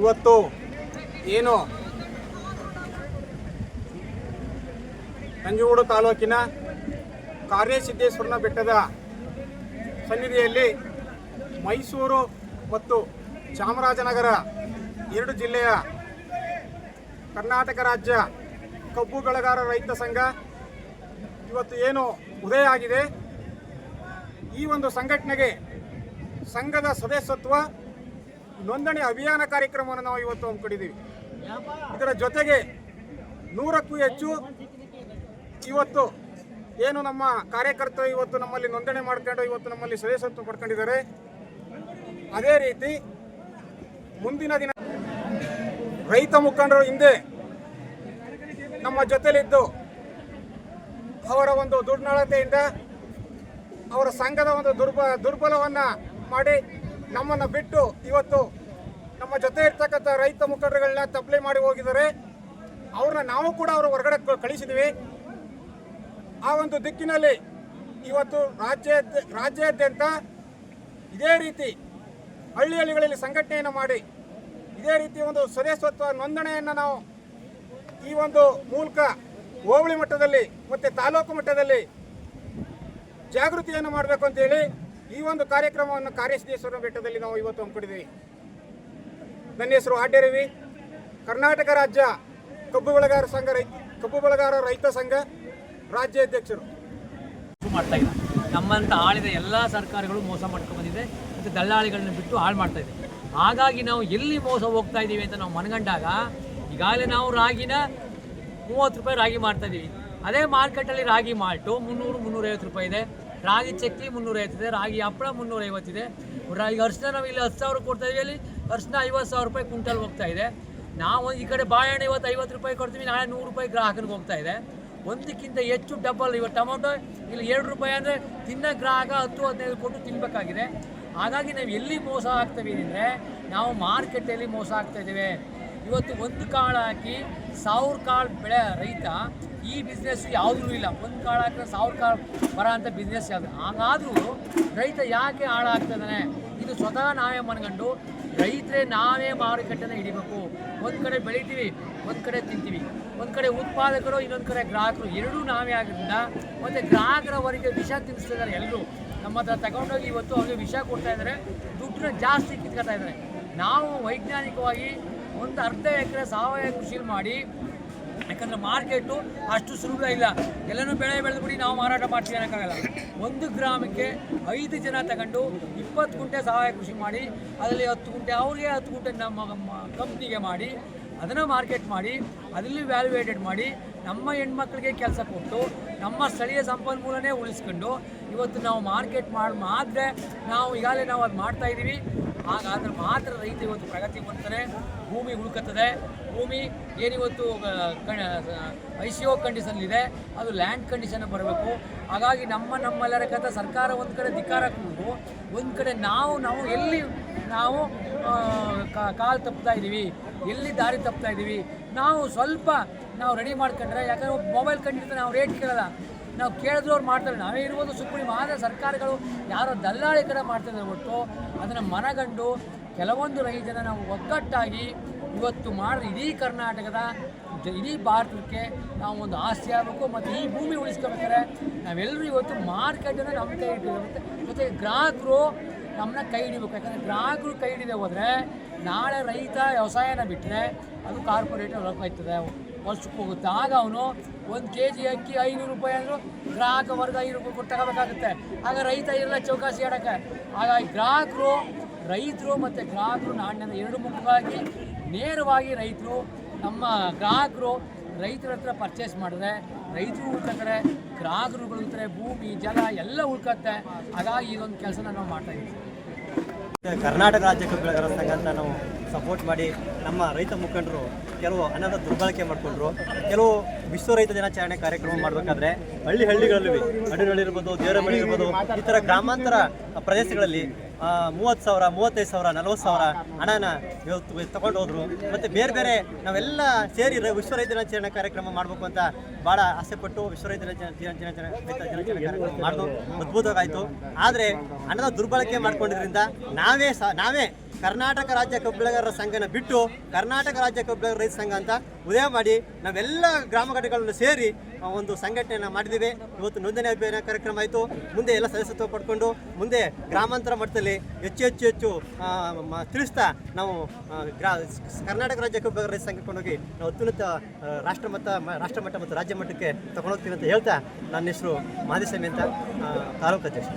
ಇವತ್ತು ಏನು? ನಂಜನಗೂಡು ತಾಲೂಕಿನ ಕಾರ್ಯಸಿದ್ದೇಶ್ವರನ ಬೆಟ್ಟದ ಸನ್ನಿಧಿಯಲ್ಲಿ ಮೈಸೂರು ಮತ್ತು ಚಾಮರಾಜನಗರ ಎರಡು ಜಿಲ್ಲೆಯ ಕರ್ನಾಟಕ ರಾಜ್ಯ ಕಬ್ಬು ಬೆಳೆಗಾರ ರೈತ ಸಂಘ ಇವತ್ತು ಏನು ಉದಯ ಆಗಿದೆ? ಈ ಒಂದು ಸಂಘಟನೆಗೆ ಸಂಘದ ಸದಸ್ಯತ್ವ ನೋಂದಣಿ ಅಭಿಯಾನ ಕಾರ್ಯಕ್ರಮವನ್ನು ನಾವು ಇವತ್ತು ಹಮ್ಮಿಕೊಂಡಿದ್ದೀವಿ ಇದರ ಜೊತೆಗೆ ನೂರಕ್ಕೂ ಹೆಚ್ಚು ಇವತ್ತು ಏನು ನಮ್ಮ ಕಾರ್ಯಕರ್ತರು ಇವತ್ತು ನಮ್ಮಲ್ಲಿ ನೋಂದಣಿ ಮಾಡ್ಕೊಂಡು ಇವತ್ತು ನಮ್ಮಲ್ಲಿ ಸದಸ್ಯತ್ವ ಪಡ್ಕೊಂಡಿದ್ದಾರೆ. ಅದೇ ರೀತಿ ಮುಂದಿನ ದಿನ ರೈತ ಮುಖಂಡರು ಹಿಂದೆ ನಮ್ಮ ಜೊತೆಲಿದ್ದು ಅವರ ಒಂದು ದುರ್ನಳತೆಯಿಂದ ಅವರ ಸಂಘದ ಒಂದು ದುರ್ಬ ದುರ್ಬಲವನ್ನು ಮಾಡಿ ನಮ್ಮನ್ನು ಬಿಟ್ಟು ಇವತ್ತು ನಮ್ಮ ಜೊತೆ ಇರ್ತಕ್ಕಂಥ ರೈತ ಮುಖಂಡರುಗಳನ್ನ ತಪ್ಪಲೆ ಮಾಡಿ ಹೋಗಿದ್ದಾರೆ. ಅವ್ರನ್ನ ನಾವು ಕೂಡ ಅವರು ಹೊರಗಡೆ ಕಳಿಸಿದ್ವಿ. ಆ ಒಂದು ದಿಕ್ಕಿನಲ್ಲಿ ಇವತ್ತು ರಾಜ್ಯ ರಾಜ್ಯಾದ್ಯಂತ ಇದೇ ರೀತಿ ಹಳ್ಳಿ ಹಳ್ಳಿಗಳಲ್ಲಿ ಸಂಘಟನೆಯನ್ನು ಮಾಡಿ, ಇದೇ ರೀತಿ ಒಂದು ಸದಸ್ಯತ್ವ ನೋಂದಣೆಯನ್ನು ನಾವು ಈ ಒಂದು ಮೂಲಕ ಹೋಬಳಿ ಮಟ್ಟದಲ್ಲಿ ಮತ್ತು ತಾಲೂಕು ಮಟ್ಟದಲ್ಲಿ ಜಾಗೃತಿಯನ್ನು ಮಾಡಬೇಕು ಅಂತೇಳಿ ಈ ಒಂದು ಕಾರ್ಯಕ್ರಮವನ್ನು ಕಾರ್ಯಸಿದ್ದೇಶ್ವರ ಬೆಟ್ಟದಲ್ಲಿ ನಾವು ಇವತ್ತು ಹಮ್ಮಿಕೊಂಡಿದ್ದೀವಿ. ನನ್ನ ಹೆಸರು ಆಡ್ಯ ಕರ್ನಾಟಕ ರಾಜ್ಯ ಕಬ್ಬು ಬೆಳೆಗಾರ ಸಂಘ ರೈತ ಕಬ್ಬು ಬೆಳೆಗಾರ ರೈತ ಸಂಘ ರಾಜ್ಯಾಧ್ಯಕ್ಷರು. ಮಾಡ್ತಾ ಇಲ್ಲ ನಮ್ಮಂತ ಆಳಿದ ಎಲ್ಲ ಸರ್ಕಾರಗಳು ಮೋಸ ಮಾಡ್ಕೊಂಡು ಬಂದಿದೆ. ಮತ್ತು ದಲ್ಲಾಳಿಗಳನ್ನ ಬಿಟ್ಟು ಹಾಳು ಮಾಡ್ತಾ ಇದೆ. ಹಾಗಾಗಿ ನಾವು ಎಲ್ಲಿ ಮೋಸ ಹೋಗ್ತಾ ಇದ್ದೀವಿ ಅಂತ ನಾವು ಮನಗಂಡಾಗ ಈಗಾಗಲೇ ನಾವು ರಾಗಿನ ಮೂವತ್ತು ರೂಪಾಯಿ ರಾಗಿ ಮಾಡ್ತಾ ಇದ್ದೀವಿ ಅದೇ ಮಾರ್ಕೆಟಲ್ಲಿ ರಾಗಿ ಮಾಲ್ಟು ಮುನ್ನೂರು ಮುನ್ನೂರೈವತ್ತು ರೂಪಾಯಿ ಇದೆ. ರಾಗಿ ಚಕ್ಲಿ ಮುನ್ನೂರೈವತ್ತಿದೆ ರಾಗಿ ಹಪ್ಪಳ ಮುನ್ನೂರೈವತ್ತಿದೆ ಈಗ ಅರ್ಶಿನ ನಾವು ಇಲ್ಲಿ ಹತ್ತು ಸಾವಿರ ಕೊಡ್ತಾ ಇದೀವಿ, ಅಲ್ಲಿ ಅರ್ಶಿನ ಐವತ್ತು ಸಾವಿರ ರೂಪಾಯಿ ಕುಂಟಲ್ ಹೋಗ್ತಾ ಇದೆ. ನಾವು ಈ ಕಡೆ ಬಾಳೆಹಣ್ಣು ಇವತ್ತು ಐವತ್ತು ರೂಪಾಯಿ ಕೊಡ್ತೀವಿ, ನಾಳೆ ನೂರು ರೂಪಾಯಿ ಗ್ರಾಹಕನಿಗೆ ಹೋಗ್ತಾ ಇದೆ. ಒಂದಕ್ಕಿಂತ ಹೆಚ್ಚು ಡಬಲ್ ಇವತ್ತು ಟೊಮೊಟೊ ಇಲ್ಲಿ ಎರಡು ರೂಪಾಯಿ ಅಂದರೆ ತಿನ್ನ ಗ್ರಾಹಕ ಹತ್ತು, ಹದಿನೈದು ಕೊಟ್ಟು ತಿನ್ನಬೇಕಾಗಿದೆ ಹಾಗಾಗಿ ನಾವು ಎಲ್ಲಿ ಮೋಸ ಆಗ್ತೀವಿ ಅಂದರೆ ನಾವು ಮಾರ್ಕೆಟಲ್ಲಿ ಮೋಸ ಆಗ್ತಾ ಇದ್ದೇವೆ. ಇವತ್ತು ಒಂದು ಕಾಳು ಹಾಕಿ ಸಾವಿರ ಕಾಳು ಬೆಳೆ ರೈತ ಈ ಬಿಸ್ನೆಸ್ ಯಾವುದೂ ಇಲ್ಲ. ಒಂದು ಕಾಳು ಹಾಕಿದ್ರೆ ಸಾವಿರ ಕಾಳು ಬರೋ ಅಂತ ಬಿಸ್ನೆಸ್ ಯಾವುದು? ಹಾಗಾದರೂ ರೈತ ಯಾಕೆ ಹಾಳಾಗ್ತದಾನೆ ಇದು ಸ್ವತಃ ನಾವೇ ಮನ್ಗಂಡು ರೈತರೇ ನಾವೇ ಮಾರುಕಟ್ಟೆನ ಹಿಡಿಬೇಕು. ಒಂದು ಕಡೆ ಬೆಳಿತೀವಿ, ಒಂದು ಕಡೆ ತಿಂತೀವಿ. ಒಂದು ಕಡೆ ಉತ್ಪಾದಕರು, ಇನ್ನೊಂದು ಕಡೆ ಗ್ರಾಹಕರು ಎರಡೂ ನಾವೇ ಆಗೋದ್ರಿಂದ ಮತ್ತು ಗ್ರಾಹಕರವರೆಗೆ ವಿಷ ತಿನ್ನಿಸ್ತಿದ್ದಾರೆ ಎಲ್ಲರೂ ನಮ್ಮ ಹತ್ರ ತಗೊಂಡೋಗಿ ಇವತ್ತು ಅವ್ರಿಗೆ ವಿಷ ಕೊಡ್ತಾ ಇದ್ದಾರೆ. ದುಡ್ಡನ್ನ ಜಾಸ್ತಿ ಕಿತ್ಕೊಳ್ತಾ ಇದ್ದಾರೆ. ನಾವು ವೈಜ್ಞಾನಿಕವಾಗಿ ಒಂದು ಅರ್ಧ ಎಕರೆ ಸಾವಯವ ಕೃಷಿ ಮಾಡಿ ಯಾಕಂದರೆ ಮಾರ್ಕೆಟು ಅಷ್ಟು ಸುಲಭ ಇಲ್ಲ. ಎಲ್ಲನೂ ಬೆಳೆ ಬೆಳೆದ್ಬಿಡಿ ನಾವು ಮಾರಾಟ ಮಾಡ್ತೀವಿ ಅನ್ನೋಕ್ಕಾಗಲ್ಲ. ಒಂದು ಗ್ರಾಮಕ್ಕೆ ಐದು ಜನ ತಗೊಂಡು ಇಪ್ಪತ್ತು ಗುಂಟೆ ಸಹಾಯ ಕೃಷಿ ಮಾಡಿ, ಅದರಲ್ಲಿ ಹತ್ತು ಗುಂಟೆ ಅವ್ರಿಗೆ ಹತ್ತು ಗುಂಟೆ ನಮ್ಮ ಕಂಪ್ನಿಗೆ ಮಾಡಿ, ಅದನ್ನು ಮಾರ್ಕೆಟ್ ಮಾಡಿ, ಅದರಲ್ಲಿ ವ್ಯಾಲ್ಯೂಯೇಟೆಡ್ ಮಾಡಿ, ನಮ್ಮ ಹೆಣ್ಮಕ್ಳಿಗೆ ಕೆಲಸ ಕೊಟ್ಟು, ನಮ್ಮ ಸ್ಥಳೀಯ ಸಂಪನ್ಮೂಲನೇ ಉಳಿಸ್ಕೊಂಡು, ಇವತ್ತು ನಾವು ಮಾರ್ಕೆಟ್ ಮಾಡಿ ಮಾತ್ರ ನಾವು ಈಗಾಗಲೇ ನಾವು ಅದು ಮಾಡ್ತಾ ಇದ್ದೀವಿ ಹಾಗಾದ್ರೆ ಮಾತ್ರ ರೈತ ಇವತ್ತು ಪ್ರಗತಿ ಬರ್ತಾರೆ ಭೂಮಿ ಉಳ್ಕತ್ತದೆ ಭೂಮಿ ಏನಿವತ್ತು ಐ ಸಿ ಒ ಕಂಡೀಷನ್ಲಿದೆ ಅದು ಲ್ಯಾಂಡ್ ಕಂಡೀಷನ್ ಬರಬೇಕು. ಹಾಗಾಗಿ ನಮ್ಮ ನಮ್ಮೆಲ್ಲರ ಕಥ ಸರ್ಕಾರ ಒಂದು ಕಡೆ ಧಿಕ್ಕಾರ ಕೊಟ್ಟು ಒಂದು ಕಡೆ ನಾವು ನಾವು ಎಲ್ಲಿ ನಾವು ಕಾಲು ತಪ್ತಾ ಇದ್ದೀವಿ ಎಲ್ಲಿ ದಾರಿ ತಪ್ತಾ ಇದ್ದೀವಿ ನಾವು ಸ್ವಲ್ಪ ನಾವು ರೆಡಿ ಮಾಡ್ಕೊಂಡ್ರೆ, ಯಾಕಂದ್ರೆ ಮೊಬೈಲ್ ಕಂಡಿರ್ತಾರೆ ನಾವು ರೇಟ್ ಕೇಳಲ್ಲ. ನಾವು ಕೇಳಿದ್ರು ಅವ್ರು ಮಾಡ್ತಾರೆ. ನಾವೇ ಇರ್ಬೋದು ಸುಪ್ರೀಂ, ಆದರೆ ಸರ್ಕಾರಗಳು ಯಾರೋ ದಲ್ಲಾಳಿ ಕಡೆ ಮಾಡ್ತಿದ್ದಾರೆ ಹೊರತು ಅದನ್ನು ಮನಗಂಡು ಕೆಲವೊಂದು ರೈತನ ನಾವು ಒಗ್ಗಟ್ಟಾಗಿ ಇವತ್ತು ಮಾಡಿದ ಇಡೀ ಕರ್ನಾಟಕದ, ಇಡೀ ಭಾರತಕ್ಕೆ ನಾವು ಒಂದು ಆಸ್ತಿ ಆಗಬೇಕು ಮತ್ತು ಈ ಭೂಮಿ ಉಳಿಸ್ಕೋಬೇಕಾದ್ರೆ ನಾವೆಲ್ಲರೂ ಇವತ್ತು ಮಾರ್ಕೆಟನ್ನು ನಮ್ಮ ಕೈ ಹಿಡಿಬೇಕು ಮತ್ತು ಗ್ರಾಹಕರು ನಮ್ಮನ್ನ ಕೈ ಹಿಡಿಬೇಕು. ಯಾಕಂದರೆ ಗ್ರಾಹಕರು ಕೈ ಹಿಡಿದೆ ಹೋದರೆ ನಾಳೆ ರೈತ ವ್ಯವಸಾಯನ ಬಿಟ್ಟರೆ ಅದು ಕಾರ್ಪೊರೇಟ್ ಹೋಗ್ತದೆ. ವರ್ಷಕ್ಕೆ ಹೋಗುತ್ತೆ. ಆಗ ಅವನು ಒಂದು ಕೆ ಜಿ ಅಕ್ಕಿ ಐನೂರು ರೂಪಾಯಿ ಅಂದರೂ ಗ್ರಾಹಕ ವರ್ಗ ಐನೂರು ರೂಪಾಯಿ ಕೊಟ್ಟು ಆಗ ರೈತ ಎಲ್ಲ ಚೌಕಾಸಿ ಆಡೋಕ್ಕೆ. ಹಾಗಾಗಿ ಗ್ರಾಹಕರು ರೈತರು ಮತ್ತು ಗ್ರಾಹಕರು ನಾಣ್ಯದ ಎರಡು ಮುಖವಾಗಿ ನೇರವಾಗಿ ರೈತರು, ನಮ್ಮ ಗ್ರಾಹಕರು ರೈತರ ಹತ್ರ ಪರ್ಚೇಸ್ ಮಾಡಿದ್ರೆ, ರೈತರು ಉಳ್ಕೊತಾರೆ ಗ್ರಾಹಕರು ಉಳ್ಕೊಳ್ತಾರೆ ಭೂಮಿ, ಜಲ ಎಲ್ಲ ಉಳ್ಕತ್ತೆ. ಹಾಗಾಗಿ ಇದೊಂದು ಕೆಲಸನ ನಾವು ಮಾಡ್ತಾ ಇದ್ದೀವಿ ಕರ್ನಾಟಕ ರಾಜ್ಯ ಕಬ್ಬು ಬೆಳೆಗಾರರ ಸಂಘ ಅಂತ ನಾವು ಸಪೋರ್ಟ್ ಮಾಡಿ ನಮ್ಮ ರೈತ ಮುಖಂಡರು ಕೆಲವು ಹಣದ ದುರ್ಬಳಕೆ ಮಾಡಿಕೊಂಡ್ರು. ಕೆಲವು ವಿಶ್ವ ರೈತ ದಿನಾಚರಣೆ ಕಾರ್ಯಕ್ರಮ ಮಾಡಬೇಕಾದ್ರೆ ಹಳ್ಳಿ ಹಳ್ಳಿಗಳಲ್ಲಿ ಇರ್ಬೋದು ದೇವರಮಳಿ ಇರ್ಬೋದು, ಈ ಥರ ಗ್ರಾಮಾಂತರ ಪ್ರದೇಶಗಳಲ್ಲಿ ಮೂವತ್ತು ಸಾವಿರ ಮೂವತ್ತೈದು ಸಾವಿರ ನಲ್ವತ್ತು ಸಾವಿರ ಹಣನ ಇವತ್ತು ತಗೊಂಡು ಹೋದ್ರು. ಮತ್ತು ಬೇರೆ ಬೇರೆ ನಾವೆಲ್ಲ ಸೇರಿ ವಿಶ್ವ ರೈತ ದಿನಾಚರಣೆ ಕಾರ್ಯಕ್ರಮ ಮಾಡಬೇಕು ಅಂತ ಭಾಳ ಆಸೆಪಟ್ಟು ವಿಶ್ವ ರೈತ ದಿನ- ದಿನ- ದಿನಾಚರಣೆ ಕಾರ್ಯಕ್ರಮ ಮಾಡೋದು ಅದ್ಭುತವಾಯಿತು. ಆದರೆ ಹಣದ ದುರ್ಬಳಕೆ ಮಾಡ್ಕೊಂಡಿದ್ರಿಂದ ನಾವೇ ಸಹ ನಾವೇ ಕರ್ನಾಟಕ ರಾಜ್ಯ ಕಬ್ಬು ಬೆಳೆಗಾರರ ಸಂಘನ ಬಿಟ್ಟು ಕರ್ನಾಟಕ ರಾಜ್ಯ ಕಬ್ಬು ರೈತ ಸಂಘ ಅಂತ ಉದಯ ಮಾಡಿ ನಾವೆಲ್ಲ ಗ್ರಾಮ ಘಟಕಗಳನ್ನು ಸೇರಿ ಒಂದು ಸಂಘಟನೆಯನ್ನು ಮಾಡಿದ್ದೀವಿ. ಇವತ್ತು ನೋಂದಣಿ ಅಭಿಯಾನ ಕಾರ್ಯಕ್ರಮ ಆಯಿತು. ಮುಂದೆ ಎಲ್ಲ ಸದಸ್ಯತ್ವ ಪಡ್ಕೊಂಡು ಮುಂದೆ ಗ್ರಾಮಾಂತರ ಮಟ್ಟದಲ್ಲಿ ಹೆಚ್ಚು ಹೆಚ್ಚು ಹೆಚ್ಚು ತಿಳಿಸ್ತಾ ನಾವು ಗ್ರಾ, ಕರ್ನಾಟಕ ರಾಜ್ಯ ಕಬ್ಬು ರೈತ ಸಂಘಕ್ಕೆ ಕೊಂಡೋಗಿ ನಾವು ಅತ್ಯುನ್ನತ ರಾಷ್ಟ್ರಮಟ್ಟ ರಾಷ್ಟ್ರಮಟ್ಟ ಮತ್ತು ರಾಜ್ಯ ಮಟ್ಟಕ್ಕೆ ತಗೊಂಡೋಗ್ತೀವಿ ಅಂತ ಹೇಳ್ತಾ ನನ್ನ ಹೆಸರು ಮಾದಿಸ್ವಾಮಿ ಅಂತ ತಾಲೂಕು ಅಧ್ಯಕ್ಷ.